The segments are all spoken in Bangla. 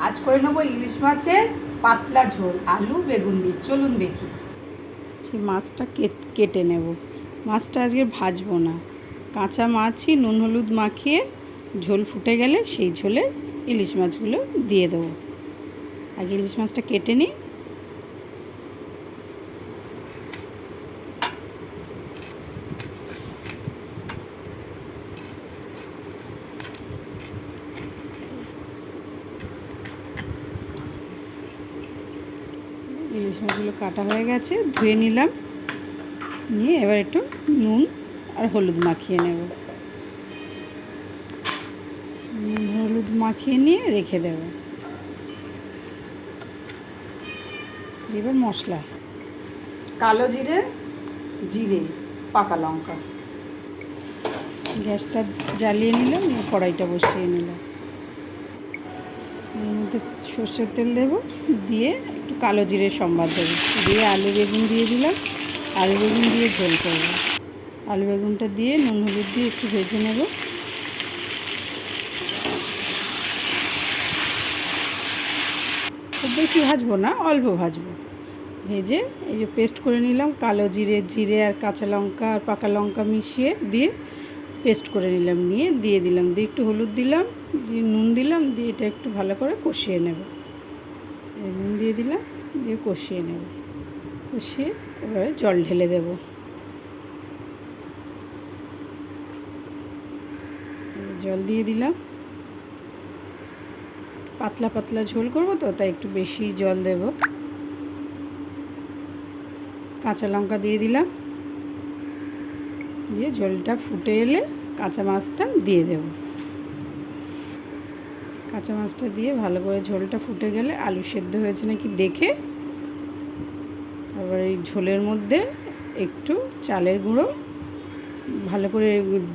আজ করে নেব ইলিশ মাছের পাতলা ঝোল, আলু, বেগুন দিয়ে। চলুন দেখি। সেই মাছটা কেট- কেটে নেব। মাছটা আজকে ভাজবো না। কাঁচা মাছই নুন হলুদ মাখিয়ে ঝোল ফুটে গেলে সেই ঝোলে ইলিশ মাছগুলো দিয়ে দেবো। আগে ইলিশ মাছটা কেটে নিই। ইলিশ মাছগুলো কাটা হয়ে গেছে, ধুয়ে নিলাম। নিয়ে এবার একটু নুন আর হলুদ মাখিয়ে নেব। নুন, হলুদ মাখিয়ে নিয়ে রেখে দেব। এবার মশলা। কালো জিরে জিরে, পাকা লঙ্কা। গ্যাসটা জ্বালিয়ে নিলাম কড়াইটা বসিয়ে নিলাম। সর্ষের তেল দেবো, দিয়ে একটু কালো জিরে সম্বাদ দেবো। দিয়ে আলু বেগুন দিয়ে দিলাম, আলু বেগুন দিয়ে ঝোল করব। আলু বেগুনটা দিয়ে নুন হলুদ দিয়ে একটু ভেজে নেব। খুব বেশি ভাজবো না, অল্প ভাজবো। ভেজে এই যে পেস্ট করে নিলাম, কালো জিরে জিরে আর কাঁচা লঙ্কা আর পাকা লঙ্কা মিশিয়ে দিয়ে পেস্ট করে নিলাম, নিয়ে দিয়ে দিলাম। দিয়ে একটু হলুদ দিলাম, দিয়ে নুন দিলাম, দিয়ে এটা একটু ভালো করে কষিয়ে নেব। নুন দিয়ে দিলাম, দিয়ে কষিয়ে নেব। কষিয়ে এবারে জল ঢেলে দেব। জল দিয়ে দিলাম। পাতলা পাতলা ঝোল করব তো, তাই একটু বেশি জল দেব। কাঁচা লঙ্কা দিয়ে দিলাম। দিয়ে ঝোলটা ফুটে এলে কাঁচা মাছটা দিয়ে দেব। কাঁচা মাছটা দিয়ে ভালো করে ঝোলটা ফুটে গেলে আলু সেদ্ধ হয়েছে নাকি দেখে তারপর এই ঝোলের মধ্যে একটু চালের গুঁড়ো ভালো করে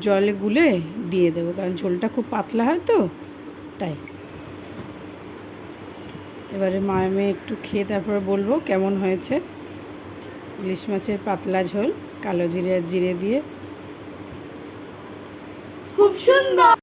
জলে গুলে দিয়ে দেবো, কারণ ঝোলটা খুব পাতলা হয় তো, তাই। এবারে মায়ে মেয়ে একটু খেয়ে তারপরে বলব কেমন হয়েছে। ইলিশ মাছের পাতলা ঝোল, কালো জিরে জিরে দিয়ে খুব সুন্দর